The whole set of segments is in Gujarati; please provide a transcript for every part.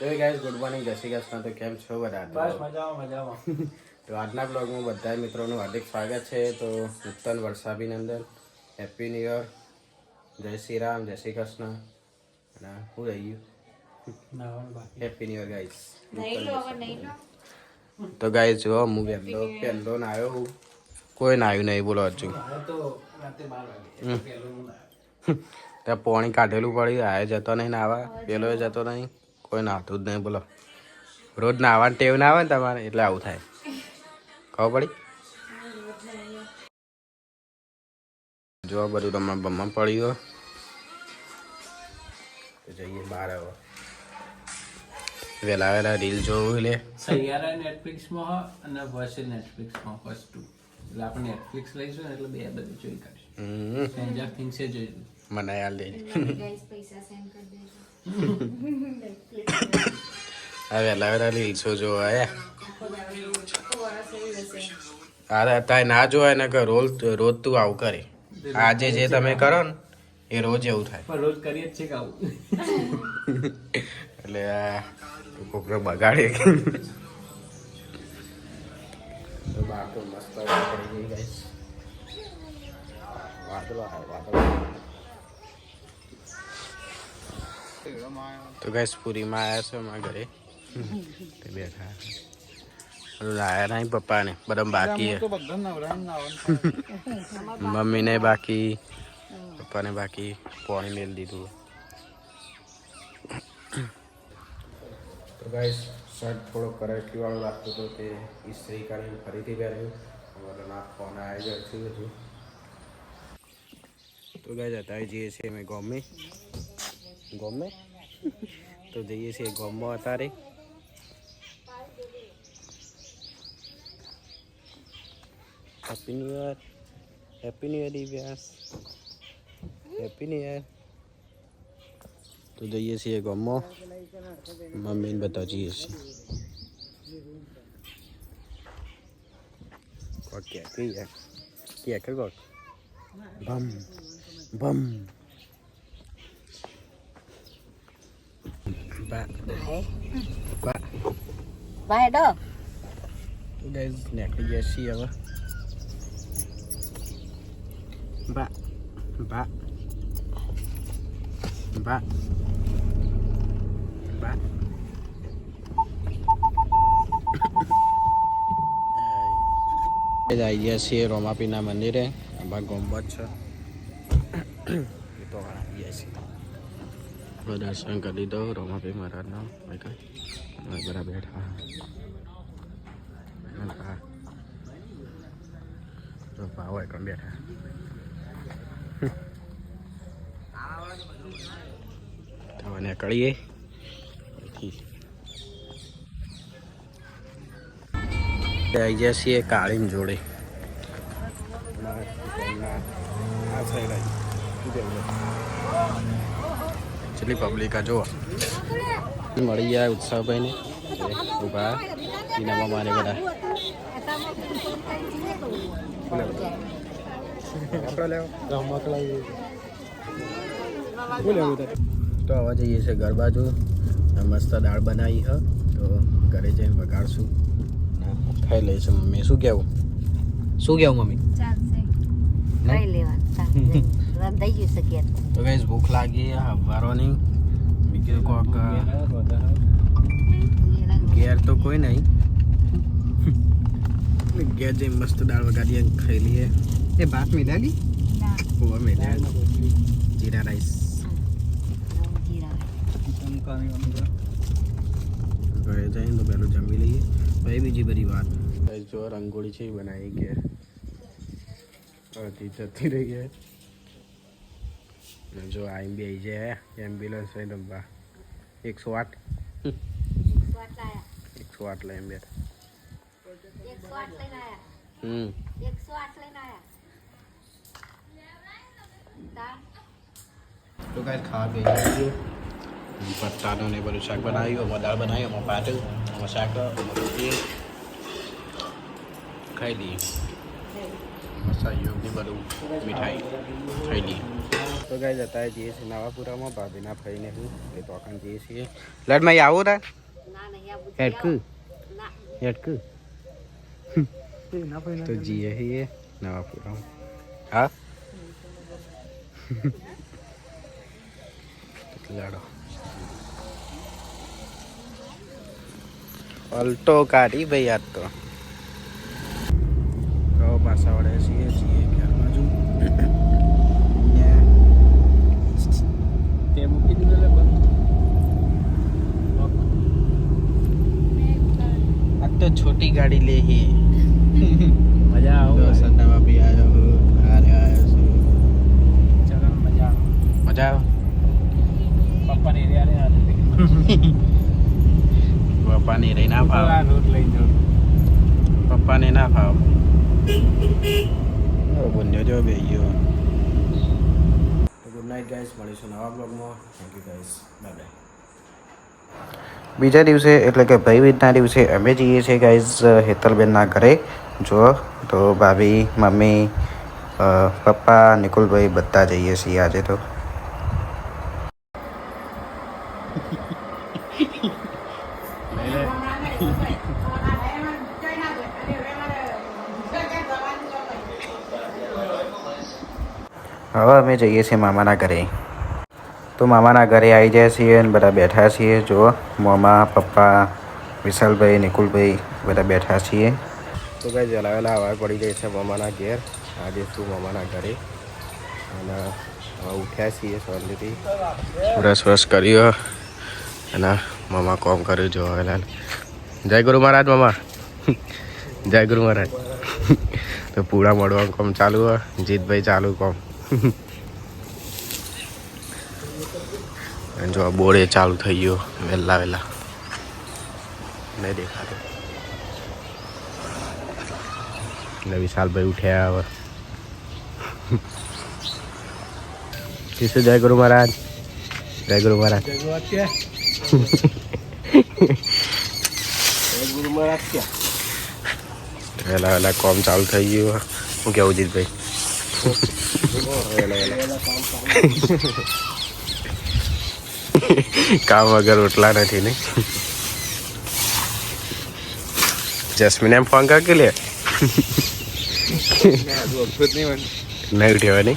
તો એ ગાઈઝ ગુડ મોર્નિંગ જય શ્રી કૃષ્ણ. તો કેમ છો બધા? બસ મજામાં મજામાં. તો આજના બ્લોગમાં બધા મિત્રોનું હાર્દિક સ્વાગત છે. તો નૂતન વર્ષાભિનંદન હેપી ન્યુ યર જય શ્રી રામ જય શ્રી કૃષ્ણ. અને હું રહી ગયું. હેપી ન્યુ યર ગાઈઝ તો ગાઈઝ જો હું પહેલો પહેલો નાયો હું. કોઈ નાયું નહીં બોલો હજુ. ના ત્યાં પોણી કાઢેલું પડ્યું આ જતો નહીં નાવા. પેલો જતો નહીં. કોઈ નાતું જ નહીં બોલો. રોજ નાવાની ટેવ ના આવે ને તમારે એટલે આવું થાય. ખબર પડી? જો બધું તમારે બમમાં પડ્યું તો જઈએ બહાર આવો વેલા વેલા રીલ જોવું લે. સૈયારા નેટફ્લિક્સમાં અને વર્ષે નેટફ્લિક્સમાં ફર્સ્ટ ટુ એટલે આપણે નેટફ્લિક્સ લઈશું ને એટલે બે બધું જોઈ કાઢીશું. હમ. સ્ટ્રેન્જર થિંગ્સે જોઈશું મને યાદ લઈ ગાઈસ પૈસા સેન્ડ કરી દેજો. વહેલા વહેલા રીલ્સો જોવા હે આખો દાડો આખો વરસ એવી હશે અરે તાય ના જોવાય ને કે રોજ રોજ તું આવું કરે આજે જે તમે કરો ને એ રોજ એવું થાય પણ રોજ કરીએ જ છે કે આવું એટલે આ કોકરો બગાડે તો બહાર મસ્ત પડી ગઈ guys. વાદળો વાદળો આવે. તો ગાઈસ પુરીમાં આવ્યા છે અમારા ઘરે. તે બેઠા લાયા નહીં પપ્પાને બધા બાકી હે. મમ્મીને બાકી પપ્પાને બાકી પાણી મેળ દીધું. તો ગાઈસ શર્ટ થોડો કરાટી વાળો લાગતું હતો તે ઇસ્ત્રી કરીને ફરીથી પહેર્યું. અમારા ફોન આવી જાય છે બધું તો ગાઈસ અત્યારે જઈએ છીએ અમે ગમે. ગમે. તો જઈએ છીએ ગોમમાં અત્યારે. Happy new year happy new year Divyas happy new year તો જઈએ છીએ ગામમાં. મમ્મીને બધા જઈએ છીએ. કોક કે કઈ યાર કે કર કોક બમ બમ બા બા ભાઈ ડો તો ગાઈઝ નીકળી ગયા છીએ હવે બા બા બા બા આવી ગયા છીએ રોમાપીના મંદિરે આમાં ગોમ્બત છે એ તો આવી ગયા છીએ આપણે દર્શન કરી લીધો રોમાભાઈ મહારાજનો બરાબર બેઠા. જો ભાવ હોય કમ બેઠા? હવે નીકળીએ. આવી ગયા છીએ કાળીમ જોડે. ચલી પબ્લિક આ જોવા મળી ગયા ઉત્સાહભાઈને. ઊભા. પીનામાં મારે બધા. તો આવા જઈએ છે ઘર બાજુ. મસ્ત દાળ બનાવી હ. તો ઘરે જઈને વગાડશું ખાઈ લઈશું મમ્મી શું કહેવું શું કહેવું મમ્મી? ચાલશે. લેવા રંધાઈ ગયું શકીએ તો કઈ ભૂખ લાગી હવારોની કીધું કોક ઘેર તો કોઈ નહીં. ઘેર જઈ મસ્ત દાળ વગાડીએ ખાઈ લઈએ. એ ભાત મિલાલી ના. હોવા મિલ્યા જીરા રાઈસ. ઘરે જઈને તો પહેલું જમી લઈએ. પછી બીજી બધી વાત. જો રંગોળી છે એ બનાવી ગયા અડધી જતી રહી છે અને જો આઈ બી જાય એમ્બ્યુલન્સ હોય ડબ્બા એકસો આઠ. એકસો આઠ લઈને બેઠા. લઈને હમ. લઈને તો કાંઈ ખાવા પી ગયું પત્તાનું ને બધું શાક બનાવ્યું એમાં દાળ બનાવી એમાં પાટું એમાં શાક ખાઈ લઈએ. મસાઈઓ બધું મીઠાઈ ખાઈ લઈએ. તો ગાય જતા જઈએ છીએ નવાપુરામાં ભાભીના ફઈને હું એ તોકન જઈએ છીએ લડમાં આવો તા ના નહીં આ બધું હેડકુ ના હેડકુ તો જઈએ છીએ નવાપુરામાં હા લાડો પલટો કાઢી ભાઈ આજ તો કહો પાછા વડે છીએ છીએ ઘર બાજુ તે મૂકી દીધું લે બંધ આ છોટી ગાડી લે હી. મજા આવે. સદામાં બી આવ્યો હારે આવ્યો છું. ચલો મજા આવે. મજા આવે? પપ્પાની એરિયા ને હાથે પપ્પાને રહી ના ભાવ આ રોડ લઈ જાઉં. પપ્પાને ના ભાવ બંને જો બે ગયો. ગુડ નાઇટ ગાઈસ મળીશું નવા બ્લોગમાં thank you guys bye bye બીજા દિવસે, એટલે કે ભાઈબીજના દિવસે, અમે જઈએ છીએ ગાઈઝ હેતલબેનના ઘરે. જો તો ભાભી, મમ્મી પપ્પા, નિકુલભાઈ બધા જઈએ છીએ આજે તો. હવે અમે જઈએ છીએ મામાના ઘરે. તો મામાના ઘરે આવી જાય છીએ અને બધા બેઠા છીએ. જો મામા, પપ્પા, વિશાલભાઈ, નિકુલભાઈ બધા બેઠા છીએ. તો કાંઈ જલાવેલા હવા પડી જાય છે મામાના ઘેર. આજે શું મામાના ઘરે. અને હવે ઉઠ્યા છીએ સવારથી બ્રશ બ્રશ કર્યો અને મામા કોમ કર્યું જો હવેલાલ જય ગુરુ મહારાજ મામા. જય ગુરુ મહારાજ. તો પૂરા મળવાનું કોમ ચાલુ જીતભાઈ ચાલુ કોમ. અને જો બોર્ડે ચાલુ થઈ ગયો. વહેલા વહેલા નહીં દેખાતો. એટલે વિશાલભાઈ ઉઠ્યા હવે. કિશુ જય ગુરુ મહારાજ? જય ગુરુ મહારાજ. ગુરુ મહારાજ ક્યાં વહેલા વહેલા કોમ ચાલુ થઈ ગયું. હું કેવું જીતભાઈ કામ વગર ઉઠલા નથી ને. જસ્મીન એમ ફોન કર કે લે? નહીં ઉઠેવાની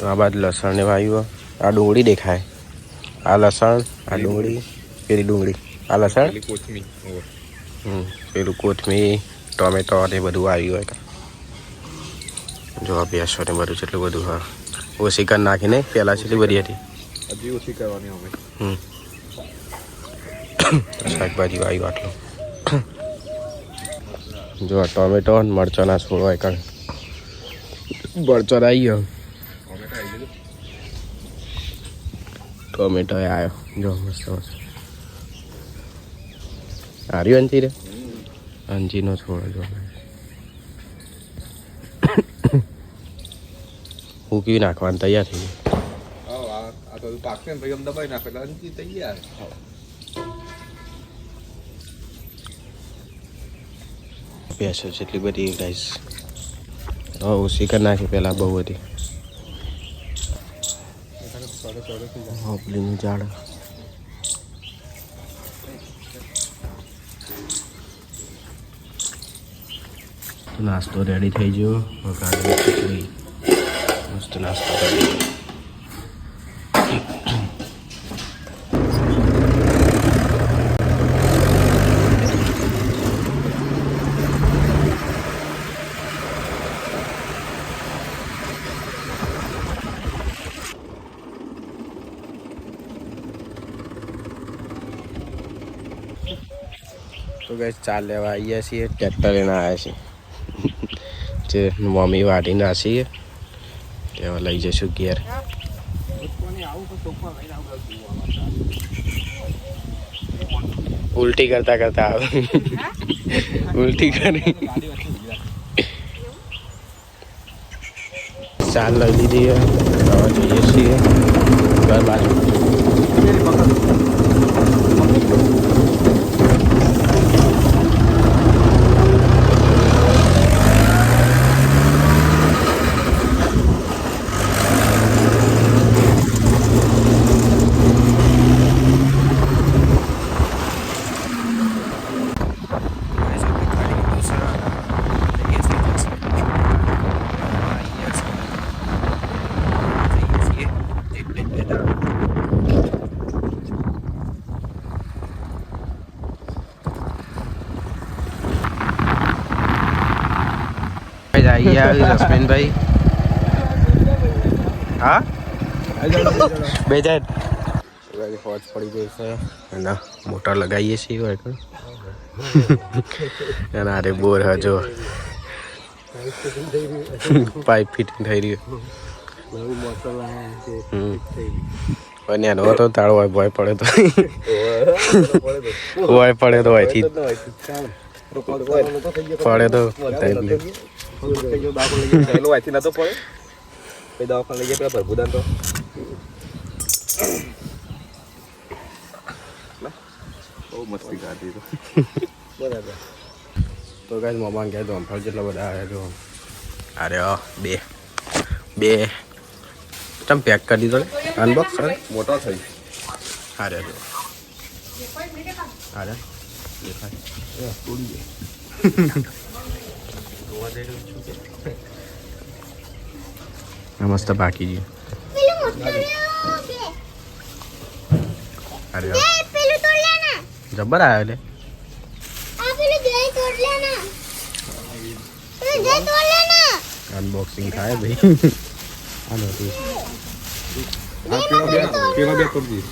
તો આ બાજુ લસણ ને વાયુ આ ડુંગળી દેખાય. આ લસણ આ ડુંગળી પેલી ડુંગળી. આ લસણ? હમ, પેલું કોથમીર ટોમેટો ને બધું આવ્યું હોય. જો આ ભેંસો ને બધું જેટલું બધું હા ઓછી કરી નાખીને પહેલાં કેટલી બધી હતી. હજી ઓછી કરવાની અમે હમ. શાકભાજી આવ્યું આટલો. જો ટોમેટો ને મરચાંના છોડ હોય કાં મરચાં આવી ગયો ટોમેટો આવ્યો જો મસ્ત મસ્ત. હાર્યું અંજી રે અંજીનો છોડ જો. ઉકવી નાખવાની તૈયાર થઈ તો પાકશે ને ભાઈ આમ દબાઈ નાખે એટલે તૈયાર. ભેંસો જેટલી બધી ગાઈસ હવે શીખર નાખી પહેલાં બહુ હતી. હોપલીનું ઝાડ નાસ્તો રેડી થઈ ગયો. વઘારેલી મસ્ત નાસ્તો કરી તો ગઈ ચાલ લેવા આવ્યા છીએ. ટ્રેક્ટર લઈને આવ્યા છીએ. જે મમ્મી વાટીને છીએ. તેમાં લઈ જઈશું ઘેર. ઉલટી કરતા કરતા આવે. ઉલટી કરી. ચાલ લઈ લીધી હવે જઈએ છીએ. ઘર બાજુ. આવી ગયા રશ્મિનભાઈ હા બે જાય હોજ પડી ગઈ છે એના મોટર લગાવીએ છીએ હોય તો અને અરે બોર હજો પાઇપ ફિટિંગ થઈ રહ્યું એનો તો તાળો હોય ભય પડે તો હોય પડે તો હોયથી પડે તો બતાવી દે. નતો પડે પછી દવાખાને લઈ ગયા પેલા ભરભુદાન તો બહુ મસ્તી કાઢી તો તો કાંઈ મોબાઈલ કહે તો જેટલા બધા આવ્યા જો અરે બે બે ચમ પેક કરી દીધો અનબોક્સ મોટો થઈ અરે જો અરે દેખાય આ મસ્ત બાકી છે. અરે આ પેલું તોડ લેના જબ્બર આવ્યો લે. આ પેલું જય તોડ લેના પેલું જય તોડ લેના અનબોક્સિંગ થાય ભાઈ. આ નહોતું આ પેલો બે પેલો બે તોડ દી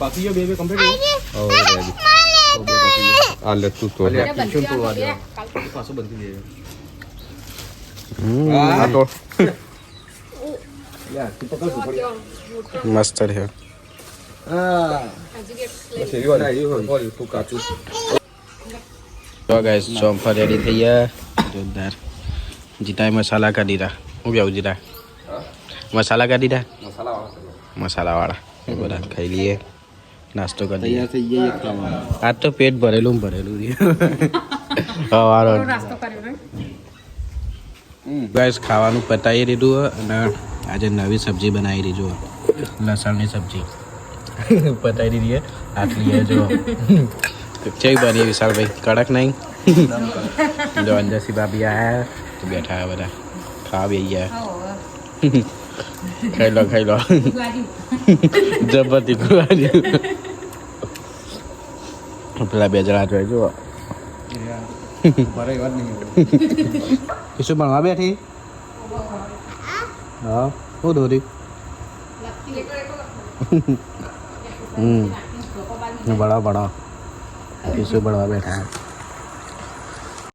બાકી બે બે કમ્પ્લીટ ઓ રેડી આ લે તું તો પાછો બંધી દે આ તો મસ્ત રહ્યો શેરી વાળા તું કાચું તો ગાઈસ ચોમ્ફા રેડી થઈ ગયા જોરદાર જીતાએ મસાલા કાઢી દીધા હું કેવું જીતા મસાલા કાઢી દીધા મસાલા વાળા મસાલાવાળા એ બધા ખાઈ લઈએ નાસ્તો કરી તૈયાર થઈ જઈએ ખાવા આજ તો પેટ ભરેલું ભરેલું છે. સવારો. ગાઈસ ખાવાનું પતાવી દીધું અને આજે નવી સબ્જી બનાવી દીધું લસણની સબ્જી. પતાવી દીધી. આટલી જો ચેક બની વિશાલભાઈ? કડક નહીં? જો અંદરથી ભાભી આયા તો બેઠા આવ્યા બધા. ખાવા બેસી ગયા ખાઈ લો ખાઈ લો. જબરથી પેલા બે જણા જોઈ જુઓ શું ભણવા બેઠી? હા શું દોરી? હમ. ભણવા ભણવા. શું ભણવા બેઠા.